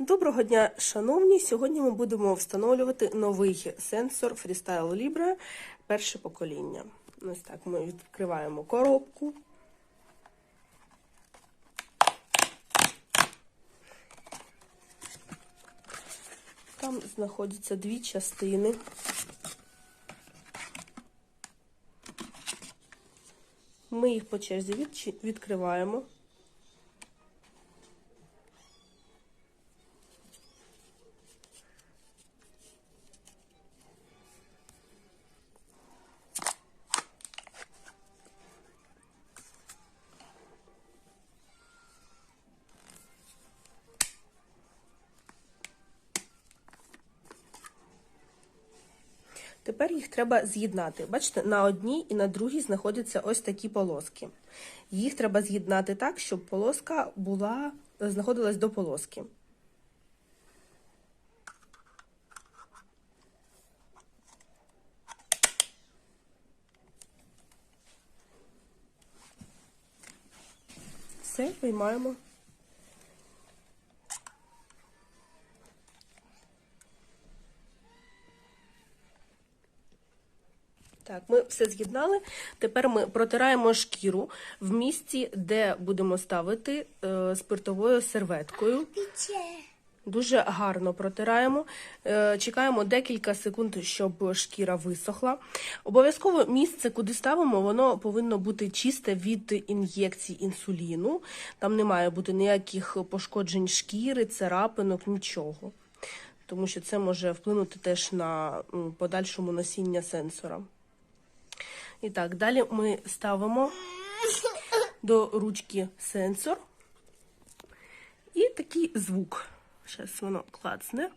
Доброго дня, шановні! Сьогодні ми будемо встановлювати новий сенсор Freestyle Libre перше покоління. Ось так ми відкриваємо коробку. Там знаходяться дві частини. Ми їх по черзі відкриваємо. Тепер їх треба з'єднати. Бачите, на одній і на другій знаходяться ось такі полоски. Їх треба з'єднати так, щоб полоска була, знаходилась до полоски. Все, виймаємо. Так, ми все з'єднали. Тепер ми протираємо шкіру в місці, де будемо ставити е, спиртовою серветкою. Дуже гарно протираємо. Е, Чекаємо декілька секунд, щоб шкіра висохла. Обов'язково місце, куди ставимо, воно повинно бути чисте від ін'єкцій інсуліну. Там не має бути ніяких пошкоджень шкіри, царапинок, нічого. Тому що це може вплинути теж на подальшому носіння сенсора. І так, далі ми ставимо до ручки сенсор. І такий звук. Зараз воно клацне.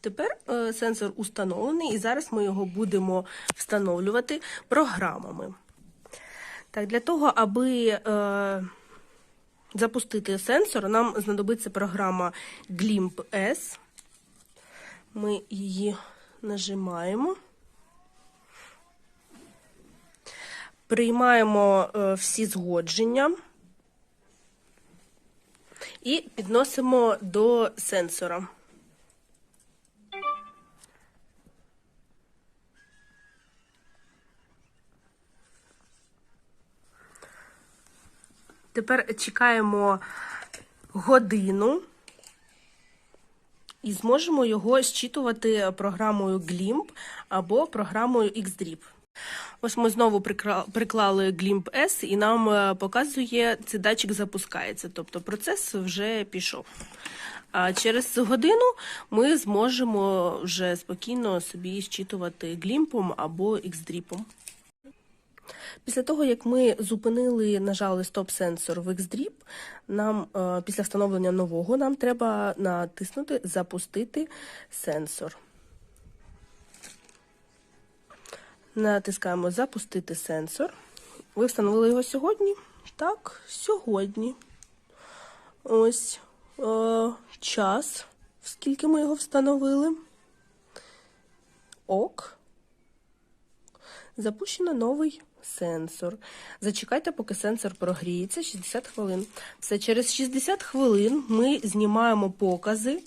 Тепер е, сенсор установлений, і зараз ми його будемо встановлювати програмами. Так, для того, аби е, запустити сенсор, нам знадобиться програма GLIMP S. Ми її нажимаємо. Приймаємо е, всі згодження і підносимо до сенсора. Тепер чекаємо годину і зможемо його зчитувати програмою GLIMP або програмою XDRIP. Ось ми знову приклали GLIMP S і нам е, показує, цей датчик запускається, тобто процес вже пішов. А через годину ми зможемо вже спокійно собі зчитувати глімпом або XDRIP. Після того, як ми зупинили, нажали стоп-сенсор в XDRIP, нам е, після встановлення нового нам треба натиснути Запустити сенсор. Натискаємо Запустити сенсор. Ви встановили його сьогодні? Так, сьогодні. Ось е, час, скільки ми його встановили. Ок. Запущено новий сенсор. Зачекайте, поки сенсор прогріється 60 хвилин. Все, через 60 хвилин ми знімаємо покази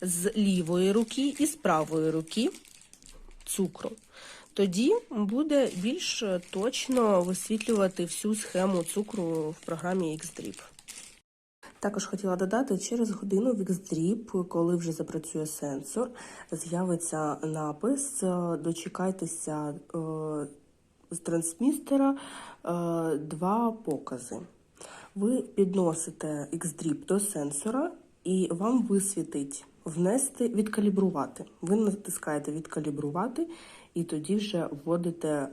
з лівої руки і з правої руки цукру. Тоді буде більш точно висвітлювати всю схему цукру в програмі XDRIP. Також хотіла додати, через годину в XDRIP, коли вже запрацює сенсор, з'явиться напис е, Дочекайтеся е, з трансмістера е, два покази. Ви підносите XDRIP до сенсора і вам висвітить внести, відкалібрувати. Ви натискаєте відкалібрувати і тоді вже вводите е,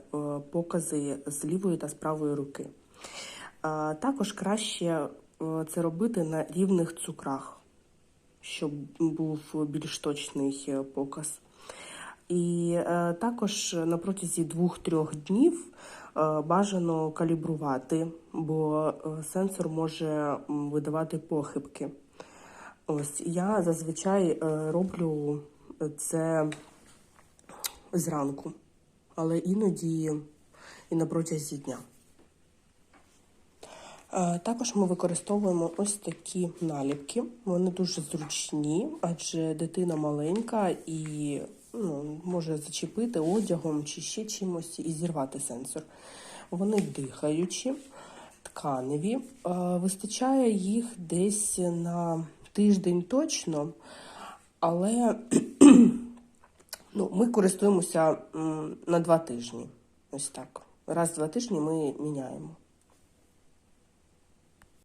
покази з лівої та з правої руки. Також краще е, це робити на рівних цукрах, щоб був більш точний е, показ. І е, також на протязі 2-3 днів е, бажано калібрувати, бо е, сенсор може видавати похибки. Ось я зазвичай е, роблю це зранку, але іноді і на протязі дня. Е, Також ми використовуємо ось такі наліпки. Вони дуже зручні, адже дитина маленька і ну, може зачепити одягом чи ще чимось і зірвати сенсор. Вони дихаючі, тканеві. Е, Вистачає їх десь на тиждень точно, але ну, ми користуємося на два тижні. Ось так. Раз в два тижні ми міняємо.